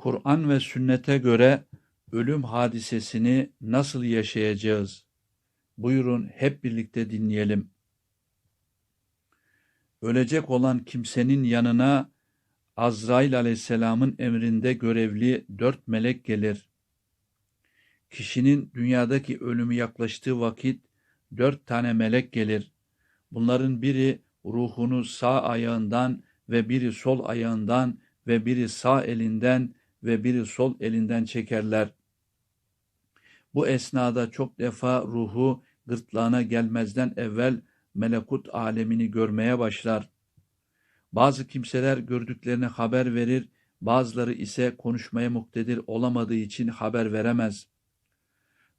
Kur'an ve sünnete göre ölüm hadisesini nasıl yaşayacağız? Buyurun hep birlikte dinleyelim. Ölecek olan kimsenin yanına Azrail aleyhisselamın emrinde görevli dört melek gelir. Kişinin dünyadaki ölümü yaklaştığı vakit dört tane melek gelir. Bunların biri ruhunu sağ ayağından ve biri sol ayağından ve biri sağ elinden ve biri sol elinden çekerler. Bu esnada çok defa ruhu gırtlağına gelmezden evvel melekut alemini görmeye başlar. Bazı kimseler gördüklerini haber verir, bazıları ise konuşmaya muktedir olamadığı için haber veremez.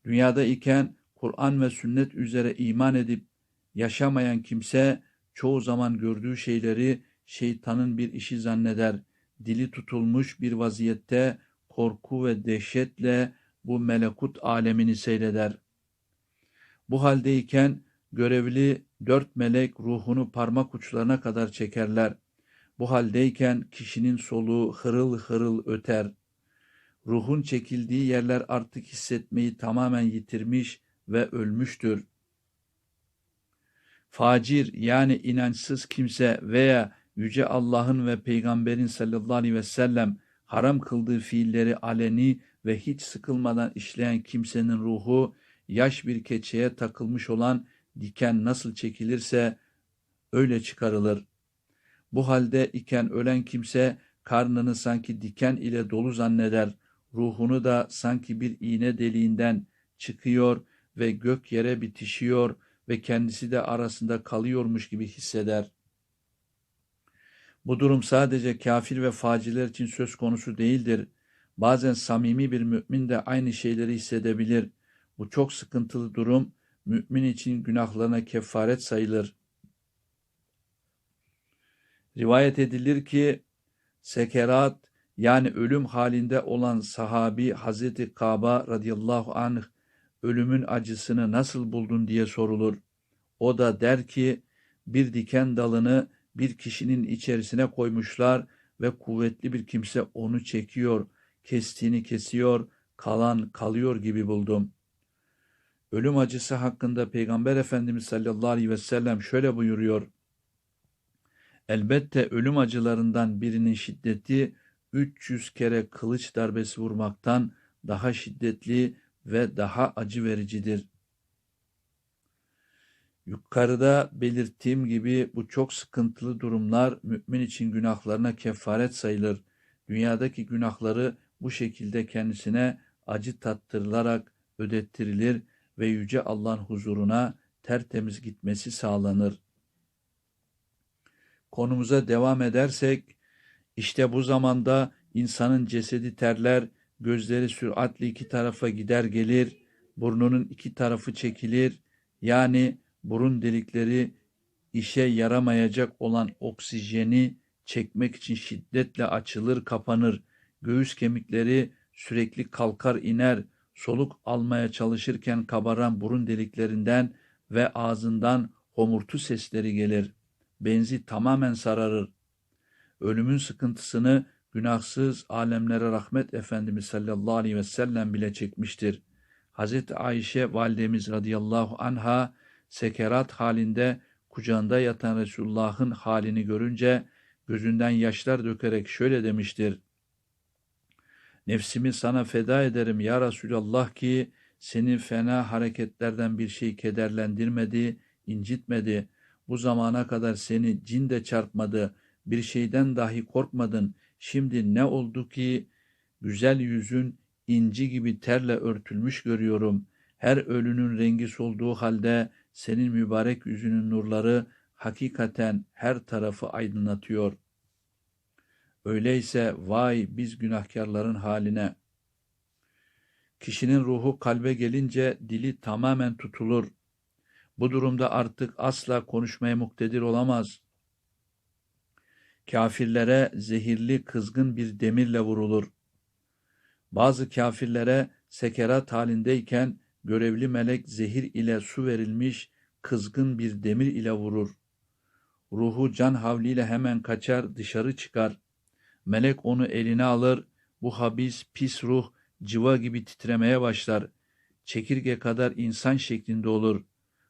Dünyada iken Kur'an ve sünnet üzere iman edip yaşamayan kimse çoğu zaman gördüğü şeyleri şeytanın bir işi zanneder. Dili tutulmuş bir vaziyette korku ve dehşetle bu melekut alemini seyreder. Bu haldeyken görevli dört melek ruhunu parmak uçlarına kadar çekerler. Bu haldeyken kişinin soluğu hırıl hırıl öter. Ruhun çekildiği yerler artık hissetmeyi tamamen yitirmiş ve ölmüştür. Facir yani inançsız kimse veya Yüce Allah'ın ve Peygamberin sallallahu aleyhi ve sellem haram kıldığı fiilleri aleni ve hiç sıkılmadan işleyen kimsenin ruhu yaş bir keçeye takılmış olan diken nasıl çekilirse öyle çıkarılır. Bu halde iken ölen kimse karnını sanki diken ile dolu zanneder, ruhunu da sanki bir iğne deliğinden çıkıyor ve gök yere bitişiyor ve kendisi de arasında kalıyormuş gibi hisseder. Bu durum sadece kafir ve faciler için söz konusu değildir. Bazen samimi bir mümin de aynı şeyleri hissedebilir. Bu çok sıkıntılı durum mümin için günahlarına kefaret sayılır. Rivayet edilir ki sekerat yani ölüm halinde olan sahabi Hazreti Kaba radıyallahu anh ölümün acısını nasıl buldun diye sorulur. O da der ki bir diken dalını bir kişinin içerisine koymuşlar ve kuvvetli bir kimse onu çekiyor, kestiğini kesiyor, kalan kalıyor gibi buldum. Ölüm acısı hakkında Peygamber Efendimiz sallallahu aleyhi ve sellem şöyle buyuruyor. Elbette ölüm acılarından birinin şiddeti 300 kere kılıç darbesi vurmaktan daha şiddetli ve daha acı vericidir. Yukarıda belirttiğim gibi bu çok sıkıntılı durumlar mümin için günahlarına kefaret sayılır. Dünyadaki günahları bu şekilde kendisine acı tattırılarak ödettirilir ve Yüce Allah'ın huzuruna tertemiz gitmesi sağlanır. Konumuza devam edersek, işte bu zamanda insanın cesedi terler, gözleri süratli iki tarafa gider gelir, burnunun iki tarafı çekilir, yani burun delikleri işe yaramayacak olan oksijeni çekmek için şiddetle açılır kapanır, göğüs kemikleri sürekli kalkar iner, soluk almaya çalışırken kabaran burun deliklerinden ve ağzından homurtu sesleri gelir. Benzi tamamen sararır. Ölümün sıkıntısını günahsız alemlere rahmet Efendimiz sallallahu aleyhi ve sellem bile çekmiştir. Hazreti Ayşe validemiz radıyallahu anha sekerat halinde kucağında yatan Resulullah'ın halini görünce gözünden yaşlar dökerek şöyle demiştir. Nefsimi sana feda ederim ya Resulallah ki senin fena hareketlerden bir şey kederlendirmedi, incitmedi. Bu zamana kadar seni cin de çarpmadı, bir şeyden dahi korkmadın. Şimdi ne oldu ki güzel yüzün inci gibi terle örtülmüş görüyorum. Her ölünün rengi solduğu halde senin mübarek yüzünün nurları hakikaten her tarafı aydınlatıyor. Öyleyse vay biz günahkarların haline. Kişinin ruhu kalbe gelince dili tamamen tutulur. Bu durumda artık asla konuşmaya muktedir olamaz. Kafirlere zehirli kızgın bir demirle vurulur. Bazı kafirlere sekerat halindeyken görevli melek zehir ile su verilmiş kızgın bir demir ile vurur. Ruhu can havliyle hemen kaçar dışarı çıkar. Melek onu eline alır, bu habis, pis ruh civa gibi titremeye başlar. Çekirge kadar insan şeklinde olur.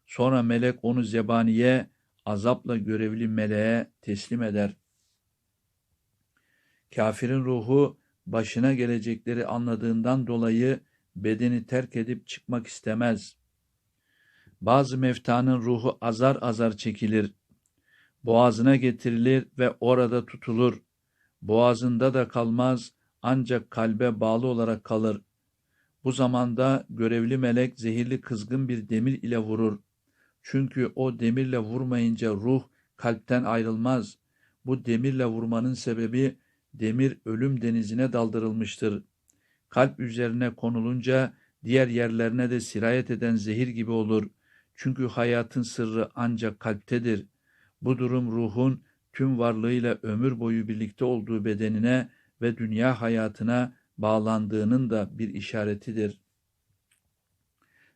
Sonra melek onu zebaniye, azapla görevli meleğe teslim eder. Kafirin ruhu başına gelecekleri anladığından dolayı bedeni terk edip çıkmak istemez. Bazı meftanın ruhu azar azar çekilir. Boğazına getirilir ve orada tutulur. Boğazında da kalmaz ancak kalbe bağlı olarak kalır. Bu zamanda görevli melek zehirli kızgın bir demir ile vurur. Çünkü o demirle vurmayınca ruh kalpten ayrılmaz. Bu demirle vurmanın sebebi demir ölüm denizine daldırılmıştır. Kalp üzerine konulunca diğer yerlerine de sirayet eden zehir gibi olur. Çünkü hayatın sırrı ancak kalptedir. Bu durum ruhun tüm varlığıyla ömür boyu birlikte olduğu bedenine ve dünya hayatına bağlandığının da bir işaretidir.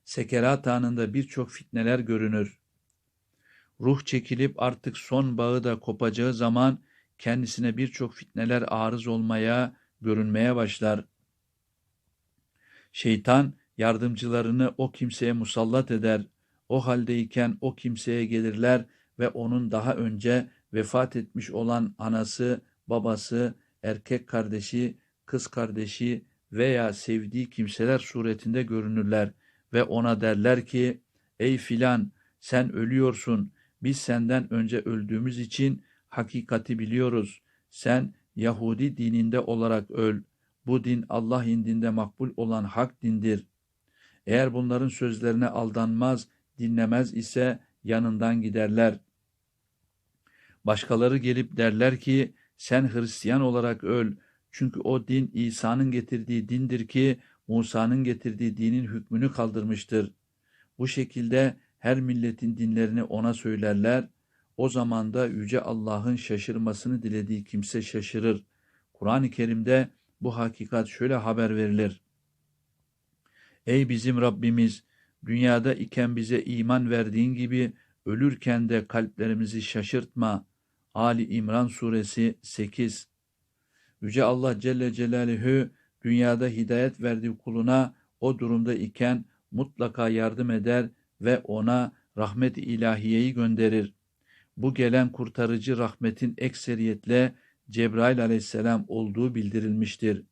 Sekerat anında birçok fitneler görünür. Ruh çekilip artık son bağı da kopacağı zaman kendisine birçok fitneler arız olmaya, görünmeye başlar. Şeytan yardımcılarını o kimseye musallat eder. O haldeyken o kimseye gelirler ve onun daha önce vefat etmiş olan anası, babası, erkek kardeşi, kız kardeşi veya sevdiği kimseler suretinde görünürler ve ona derler ki, ey filan sen ölüyorsun, biz senden önce öldüğümüz için hakikati biliyoruz. Sen Yahudi dininde olarak öl. Bu din Allah indinde makbul olan hak dindir. Eğer bunların sözlerine aldanmaz, dinlemez ise yanından giderler. Başkaları gelip derler ki sen Hristiyan olarak öl. Çünkü o din İsa'nın getirdiği dindir ki Musa'nın getirdiği dinin hükmünü kaldırmıştır. Bu şekilde her milletin dinlerini ona söylerler. O zaman da Yüce Allah'ın şaşırmasını dilediği kimse şaşırır. Kur'an-ı Kerim'de bu hakikat şöyle haber verilir. Ey bizim Rabbimiz! Dünyada iken bize iman verdiğin gibi ölürken de kalplerimizi şaşırtma. Ali İmran Suresi 8 Yüce Allah Celle Celaluhu dünyada hidayet verdiği kuluna o durumda iken mutlaka yardım eder ve ona rahmet-i ilahiyeyi gönderir. Bu gelen kurtarıcı rahmetin ekseriyetle Cebrail aleyhisselam olduğu bildirilmiştir.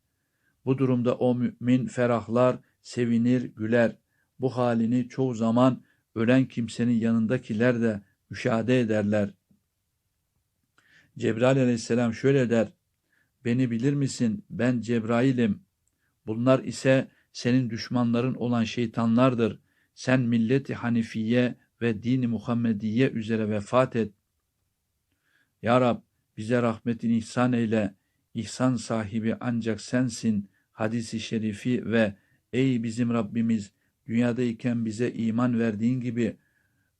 Bu durumda o mümin ferahlar, sevinir, güler. Bu halini çoğu zaman ölen kimsenin yanındakiler de müşahede ederler. Cebrail aleyhisselam şöyle der, Beni bilir misin? Ben Cebrail'im. Bunlar ise senin düşmanların olan şeytanlardır. Sen milleti Hanifiye ve dini Muhammediye üzere vefat et. Ya Rab bize rahmetin ihsan eyle. İhsan sahibi ancak sensin. Hadisi şerifi ve ey bizim Rabbimiz dünyadayken bize iman verdiğin gibi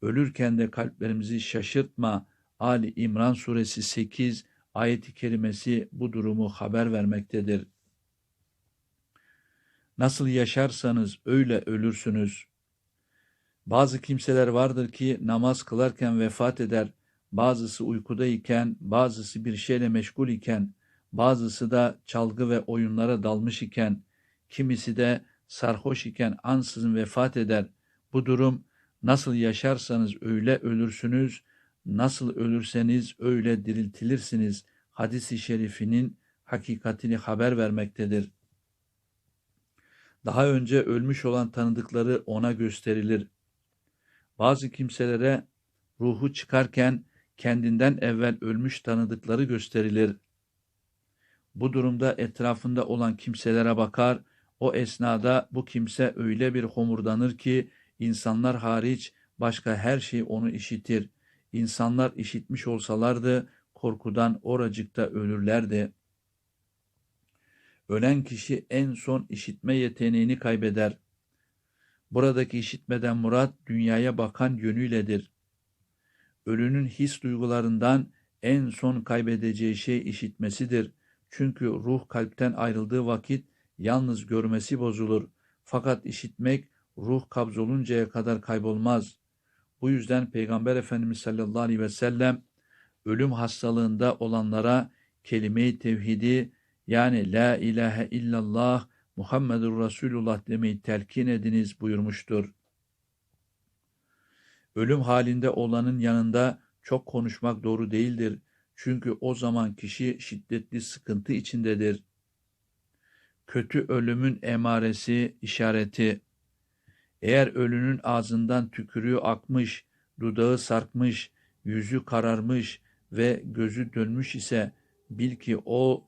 ölürken de kalplerimizi şaşırtma. Ali İmran suresi 8 ayeti kerimesi bu durumu haber vermektedir. Nasıl yaşarsanız öyle ölürsünüz. Bazı kimseler vardır ki namaz kılarken vefat eder, bazısı uykudayken, bazısı bir şeyle meşgul iken, bazısı da çalgı ve oyunlara dalmış iken, kimisi de sarhoş iken ansızın vefat eder. Bu durum nasıl yaşarsanız öyle ölürsünüz, nasıl ölürseniz öyle diriltilirsiniz hadisi şerifinin hakikatini haber vermektedir. Daha önce ölmüş olan tanıdıkları ona gösterilir. Bazı kimselere ruhu çıkarken kendinden evvel ölmüş tanıdıkları gösterilir. Bu durumda etrafında olan kimselere bakar, o esnada bu kimse öyle bir homurdanır ki insanlar hariç başka her şey onu işitir. İnsanlar işitmiş olsalardı korkudan oracıkta ölürlerdi. Ölen kişi en son işitme yeteneğini kaybeder. Buradaki işitmeden murat dünyaya bakan yönüyledir. Ölünün his duygularından en son kaybedeceği şey işitmesidir. Çünkü ruh kalpten ayrıldığı vakit yalnız görmesi bozulur. Fakat işitmek ruh kabzoluncaya kadar kaybolmaz. Bu yüzden Peygamber Efendimiz sallallahu aleyhi ve sellem ölüm hastalığında olanlara kelime-i tevhidi yani La ilahe illallah Muhammedur Resulullah demeyi telkin ediniz buyurmuştur. Ölüm halinde olanın yanında çok konuşmak doğru değildir. Çünkü o zaman kişi şiddetli sıkıntı içindedir. Kötü ölümün emaresi, işareti. Eğer ölünün ağzından tükürüğü akmış, dudağı sarkmış, yüzü kararmış ve gözü dönmüş ise bil ki o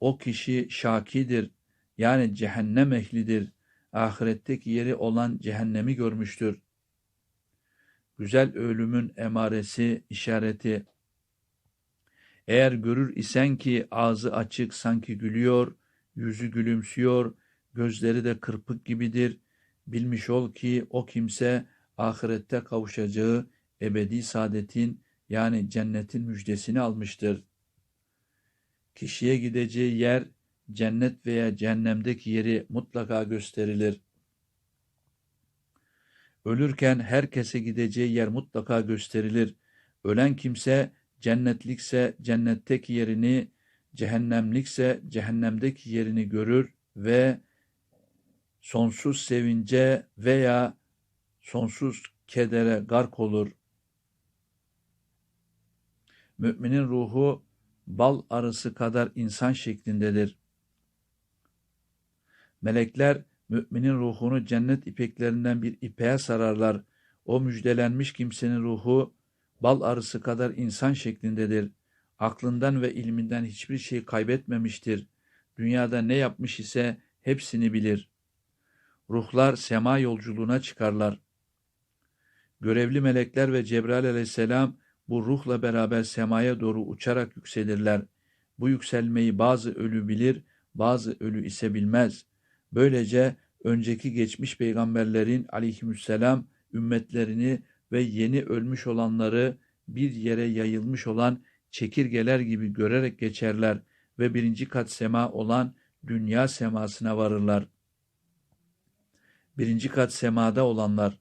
o kişi şakidir. Yani cehennem ehlidir. Ahiretteki yeri olan cehennemi görmüştür. Güzel ölümün emaresi, işareti. Eğer görür isen ki ağzı açık sanki gülüyor, yüzü gülümsüyor, gözleri de kırpık gibidir. Bilmiş ol ki o kimse ahirette kavuşacağı ebedi saadetin yani cennetin müjdesini almıştır. Kişiye gideceği yer cennet veya cehennemdeki yeri mutlaka gösterilir. Ölürken herkese gideceği yer mutlaka gösterilir. Ölen kimse cennetlikse cennetteki yerini, cehennemlikse cehennemdeki yerini görür ve sonsuz sevince veya sonsuz kedere gark olur. Müminin ruhu bal arısı kadar insan şeklindedir. Melekler müminin ruhunu cennet ipeklerinden bir ipeğe sararlar. O müjdelenmiş kimsenin ruhu bal arısı kadar insan şeklindedir. Aklından ve ilminden hiçbir şey kaybetmemiştir. Dünyada ne yapmış ise hepsini bilir. Ruhlar sema yolculuğuna çıkarlar. Görevli melekler ve Cebrail aleyhisselam bu ruhla beraber semaya doğru uçarak yükselirler. Bu yükselmeyi bazı ölü bilir, bazı ölü ise bilmez. Böylece önceki geçmiş peygamberlerin aleyhisselam ümmetlerini ve yeni ölmüş olanları bir yere yayılmış olan çekirgeler gibi görerek geçerler ve birinci kat sema olan dünya semasına varırlar. Birinci kat semada olanlar.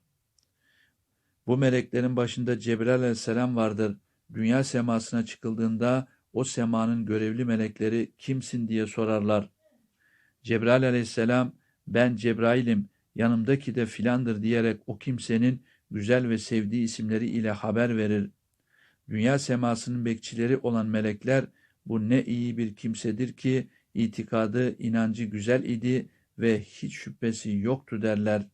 Bu meleklerin başında Cebrail aleyhisselam vardır. Dünya semasına çıkıldığında o semanın görevli melekleri kimsin diye sorarlar. Cebrail aleyhisselam ben Cebrail'im yanımdaki de filandır diyerek o kimsenin güzel ve sevdiği isimleri ile haber verir. Dünya semasının bekçileri olan melekler bu ne iyi bir kimsedir ki itikadı, inancı güzel idi ve hiç şüphesi yoktu derler.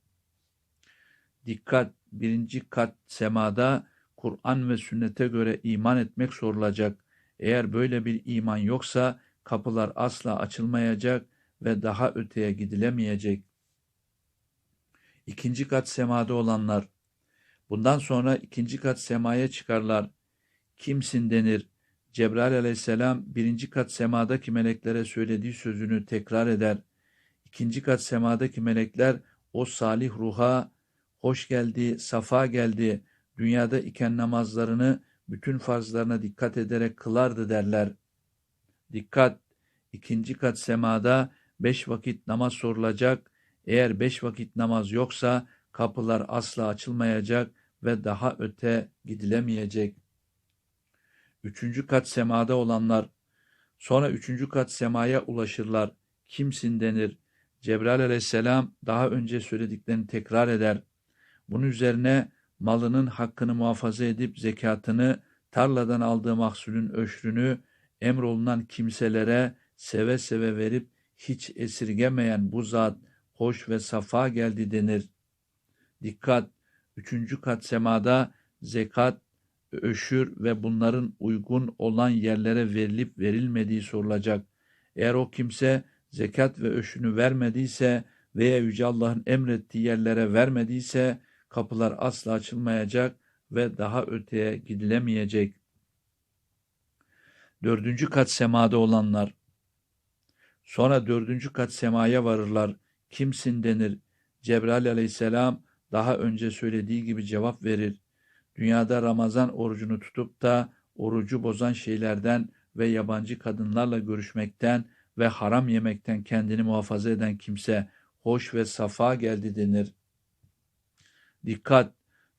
Dikkat! Birinci kat semada Kur'an ve sünnete göre iman etmek sorulacak. Eğer böyle bir iman yoksa kapılar asla açılmayacak ve daha öteye gidilemeyecek. İkinci kat semada olanlar. Bundan sonra ikinci kat semaya çıkarlar. Kimsin denir. Cebrail aleyhisselam birinci kat semadaki meleklere söylediği sözünü tekrar eder. İkinci kat semadaki melekler o salih ruha hoş geldi, safa geldi, dünyada iken namazlarını bütün farzlarına dikkat ederek kılardı derler. Dikkat! ikinci kat semada beş vakit namaz sorulacak. Eğer beş vakit namaz yoksa kapılar asla açılmayacak ve daha öte gidilemeyecek. Üçüncü kat semada olanlar, sonra üçüncü kat semaya ulaşırlar. Kimsin denir. Cebrail aleyhisselam daha önce söylediklerini tekrar eder. Bunun üzerine malının hakkını muhafaza edip zekatını, tarladan aldığı mahsulün öşrünü emrolunan kimselere seve seve verip hiç esirgemeyen bu zat hoş ve safa geldi denir. Dikkat! Üçüncü kat semada zekat, öşür ve bunların uygun olan yerlere verilip verilmediği sorulacak. Eğer o kimse zekat ve öşünü vermediyse veya Yüce Allah'ın emrettiği yerlere vermediyse kapılar asla açılmayacak ve daha öteye gidilemeyecek. Dördüncü kat semada olanlar. Sonra dördüncü kat semaya varırlar. Kimsin denir. Cebrail aleyhisselam daha önce söylediği gibi cevap verir. Dünyada Ramazan orucunu tutup da orucu bozan şeylerden ve yabancı kadınlarla görüşmekten ve haram yemekten kendini muhafaza eden kimse hoş ve safa geldi denir. Dikkat!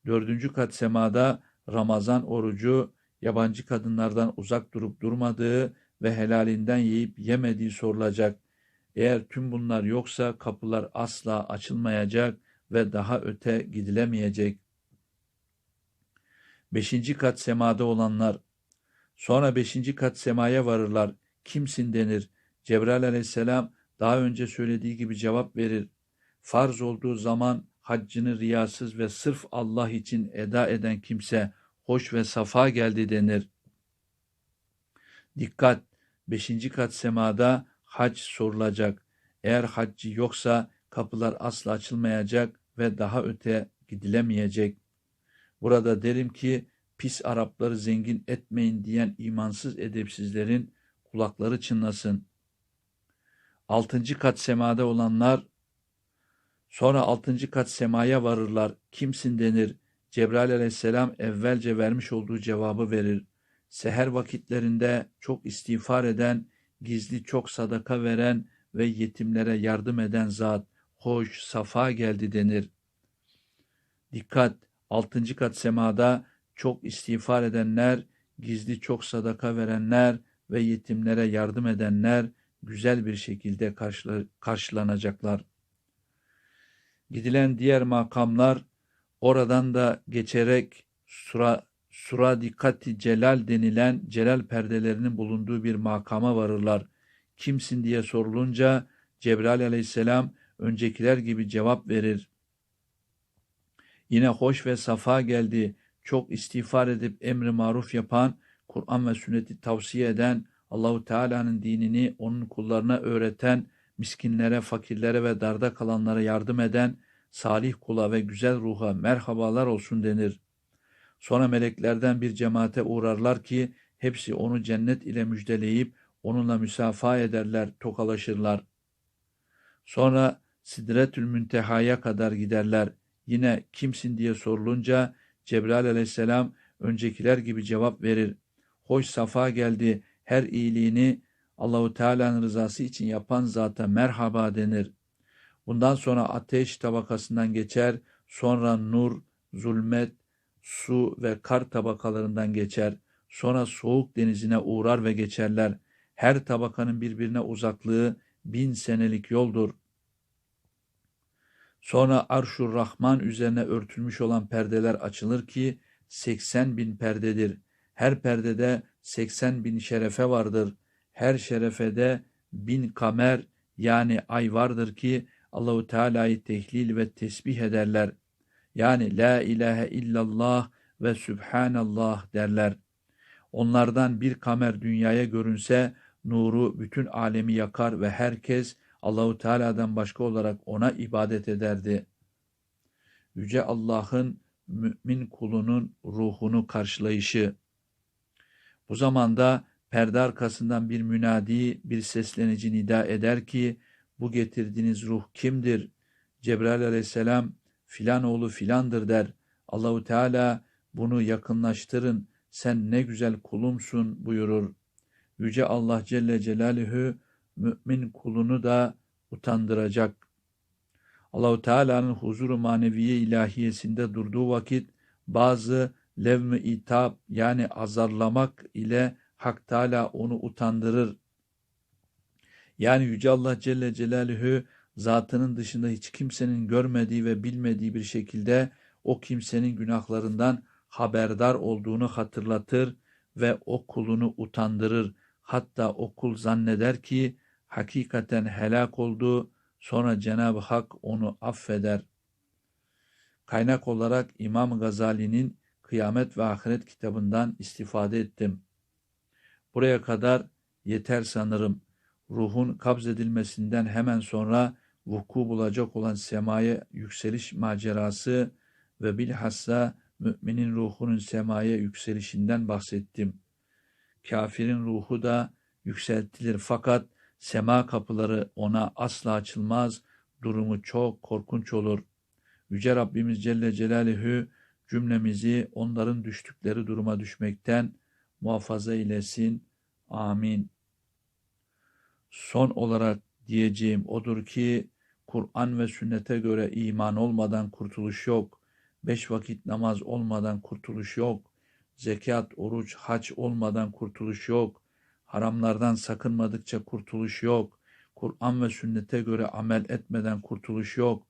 Dördüncü kat semada Ramazan orucu yabancı kadınlardan uzak durup durmadığı ve helalinden yiyip yemediği sorulacak. Eğer tüm bunlar yoksa kapılar asla açılmayacak ve daha öte gidilemeyecek. Beşinci kat semada olanlar, sonra beşinci kat semaya varırlar. Kimsin denir. Cebrail aleyhisselam daha önce söylediği gibi cevap verir. Farz olduğu zaman haccını riyasız ve sırf Allah için eda eden kimse hoş ve safa geldi denir. Dikkat! Beşinci kat semada hac sorulacak. Eğer haccı yoksa kapılar asla açılmayacak ve daha öte gidilemeyecek. Burada derim ki pis Arapları zengin etmeyin diyen imansız edepsizlerin kulakları çınlasın. Altıncı kat semada olanlar sonra altıncı kat semaya varırlar. Kimsin denir. Cebrail aleyhisselam evvelce vermiş olduğu cevabı verir. Seher vakitlerinde çok istiğfar eden, gizli çok sadaka veren ve yetimlere yardım eden zat, hoş, safa geldi denir. Dikkat! Altıncı kat semada çok istiğfar edenler, gizli çok sadaka verenler ve yetimlere yardım edenler güzel bir şekilde karşılanacaklar. Gidilen diğer makamlar oradan da geçerek sura, sura dikkati celal denilen celal perdelerinin bulunduğu bir makama varırlar. Kimsin diye sorulunca Cebrail aleyhisselam öncekiler gibi cevap verir. Yine hoş ve safa geldi, çok istiğfar edip emri maruf yapan, Kur'an ve sünneti tavsiye eden, Allahu Teala'nın dinini onun kullarına öğreten, miskinlere, fakirlere ve darda kalanlara yardım eden, salih kula ve güzel ruha merhabalar olsun denir. Sonra meleklerden bir cemaate uğrarlar ki hepsi onu cennet ile müjdeleyip onunla müsafaha ederler, tokalaşırlar. Sonra Sidretül Münteha'ya kadar giderler. Yine kimsin diye sorulunca Cebrail aleyhisselam öncekiler gibi cevap verir. Hoş safa geldi, her iyiliğini Allahu Teala'nın rızası için yapan zata merhaba denir. Bundan sonra ateş tabakasından geçer, sonra nur, zulmet, su ve kar tabakalarından geçer. Sonra soğuk denizine uğrar ve geçerler. Her tabakanın birbirine uzaklığı bin senelik yoldur. Sonra arşur Rahman üzerine örtülmüş olan perdeler açılır ki 80 bin perdedir. Her perdede 80 bin şerefe vardır. Her şerefede bin kamer yani ay vardır ki Allahu Teala'yı tehlil ve tesbih ederler. Yani la ilahe illallah ve subhanallah derler. Onlardan bir kamer dünyaya görünse nuru bütün alemi yakar ve herkes Allahu Teala'dan başka olarak ona ibadet ederdi. Yüce Allah'ın mümin kulunun ruhunu karşılayışı. Bu zamanda perde arkasından bir münadi, bir seslenici nida eder ki, bu getirdiğiniz ruh kimdir? Cebrail aleyhisselam filan oğlu filandır der. Allahu Teala bunu yakınlaştırın, sen ne güzel kulumsun buyurur. Yüce Allah Celle Celaluhu mümin kulunu da utandıracak. Allahu Teala'nın huzuru maneviye ilahiyesinde durduğu vakit bazı levmi itap yani azarlamak ile Hak Teala onu utandırır. Yani Yüce Allah Celle Celaluhu zatının dışında hiç kimsenin görmediği ve bilmediği bir şekilde o kimsenin günahlarından haberdar olduğunu hatırlatır ve o kulunu utandırır. Hatta o kul zanneder ki hakikaten helak oldu, sonra Cenab-ı Hak onu affeder. Kaynak olarak İmam Gazali'nin Kıyamet ve Ahiret kitabından istifade ettim. Buraya kadar yeter sanırım. Ruhun kabzedilmesinden hemen sonra vuku bulacak olan semaya yükseliş macerası ve bilhassa müminin ruhunun semaya yükselişinden bahsettim. Kafirin ruhu da yükseltilir fakat sema kapıları ona asla açılmaz, durumu çok korkunç olur. Yüce Rabbimiz Celle Celaluhu cümlemizi onların düştükleri duruma düşmekten muhafaza eylesin. Amin. Son olarak diyeceğim odur ki Kur'an ve sünnete göre iman olmadan kurtuluş yok. Beş vakit namaz olmadan kurtuluş yok. Zekat, oruç, hac olmadan kurtuluş yok. Haramlardan sakınmadıkça kurtuluş yok. Kur'an ve sünnete göre amel etmeden kurtuluş yok.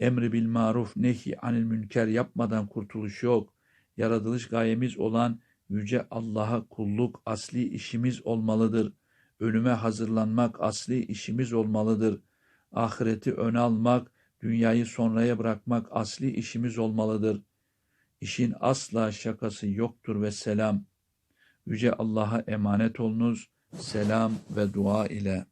Emri bil maruf nehi anil münker yapmadan kurtuluş yok. Yaratılış gayemiz olan Yüce Allah'a kulluk asli işimiz olmalıdır. Ölüme hazırlanmak asli işimiz olmalıdır. Ahireti öne almak, dünyayı sonraya bırakmak asli işimiz olmalıdır. İşin asla şakası yoktur ve selam. Yüce Allah'a emanet olunuz. Selam ve dua ile.